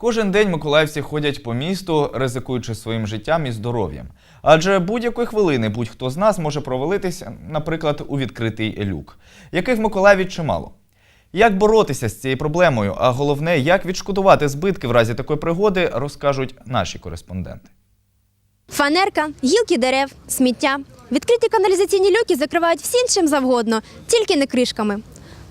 Кожен день миколаївці ходять по місту, ризикуючи своїм життям і здоров'ям. Адже будь-якої хвилини будь-хто з нас може провалитися, наприклад, у відкритий люк, яких в Миколаєві чимало. Як боротися з цією проблемою, а головне, як відшкодувати збитки в разі такої пригоди, розкажуть наші кореспонденти. Фанерка, гілки дерев, сміття. Відкриті каналізаційні люки закривають всім чим завгодно, тільки не кришками.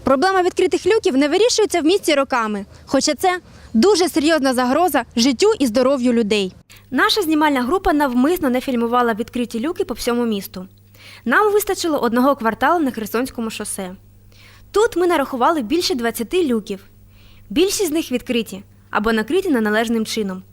Проблема відкритих люків не вирішується в місті роками, хоча це дуже серйозна загроза життю і здоров'ю людей. Наша знімальна група навмисно не фільмувала відкриті люки по всьому місту. Нам вистачило одного кварталу на Херсонському шосе. Тут ми нарахували більше 20 люків. Більшість з них відкриті або накриті неналежним чином.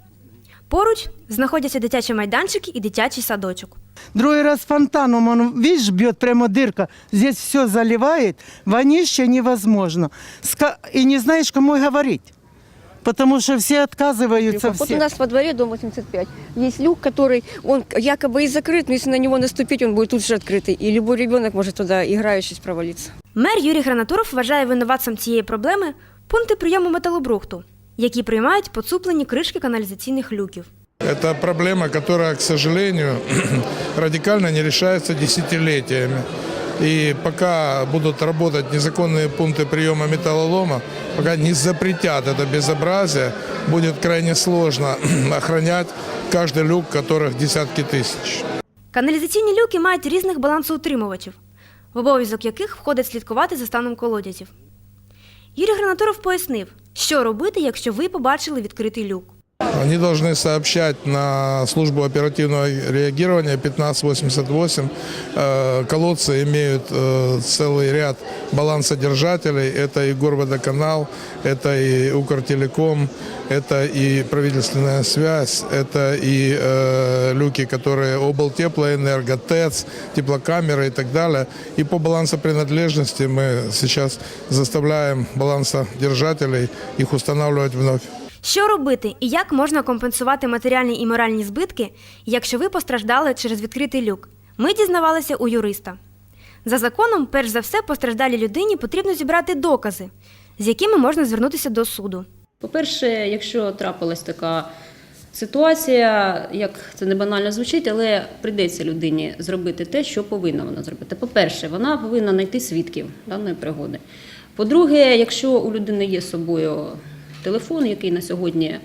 Поруч знаходяться дитячі майданчики і дитячий садочок. Другой раз фонтаном, он, видишь, бьет прямо дырка. Здесь все заливает, вонище невозможно. Ска- И не знаешь, кому и говорить. Потому что все отказываются. Вот у Все. нас во дворе, дом 85, есть люк, который, он якобы и закрыт, но если на него наступить, он будет тут же открытый. И любой ребенок может туда, играющись, провалиться. Мер Юрій Гранатуров вважає винуватцем цієї проблеми пункти прийому металобрухту, які приймають поцуплені кришки каналізаційних люків. Это проблема, которая, к сожалению, радикально не решается десятилетиями. И пока будут работать незаконные пункты приема металлолома, пока не запретят это безобразие, будет крайне сложно охранять каждый люк, которых десятки тысяч. Каналізаційні люки мають різних балансоутримувачів, в обов'язок яких входить слідкувати за станом колодязів. Юрій Гранатуров пояснив, що робити, якщо ви побачили відкритий люк. Они должны сообщать на службу оперативного реагирования 1588. Э, Колодцы имеют э, целый ряд балансодержателей. Это и Горводоканал, это и Укртелеком, это и правительственная связь, это и э, люки, которые облтеплоэнерго, ТЭЦ, теплокамеры и так далее. И по балансопринадлежности мы сейчас заставляем балансодержателей их устанавливать вновь. Що робити і як можна компенсувати матеріальні і моральні збитки, якщо ви постраждали через відкритий люк? Ми дізнавалися у юриста. За законом, перш за все, постраждалій людині потрібно зібрати докази, з якими можна звернутися до суду. По-перше, якщо трапилась така ситуація, як це не банально звучить, але прийдеться людині зробити те, що повинна вона зробити. По-перше, вона повинна знайти свідків даної пригоди. По-друге, якщо у людини є собою телефон, який на сьогодні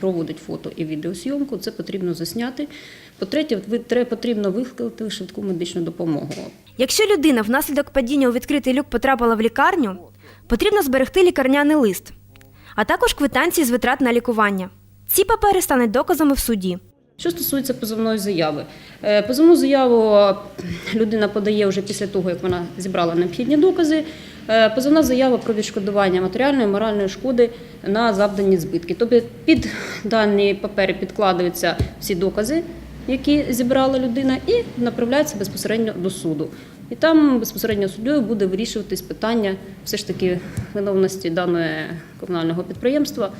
проводить фото і відеозйомку, це потрібно засняти. По-третє, потрібно викликати швидку медичну допомогу. Якщо людина внаслідок падіння у відкритий люк потрапила в лікарню, потрібно зберегти лікарняний лист, а також квитанції з витрат на лікування. Ці папери стануть доказами в суді. Що стосується позовної заяви, Е, позовну заяву людина подає вже після того, як вона зібрала необхідні докази. Е, Позовна заява про відшкодування матеріальної і моральної шкоди на завдані збитки. Тобто під дані папери підкладаються всі докази, які зібрала людина, і направляється безпосередньо до суду. І там безпосередньо суддєю буде вирішуватись питання все ж таки виновності даного комунального підприємства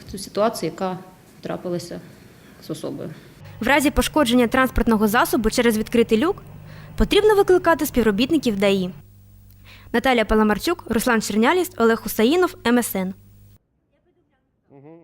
в цю ситуацію, яка трапилася з особою. В разі пошкодження транспортного засобу через відкритий люк потрібно викликати співробітників ДАІ. Наталія Паламарчук, Руслан Черняліс, Олег Хусаїнов, МСН.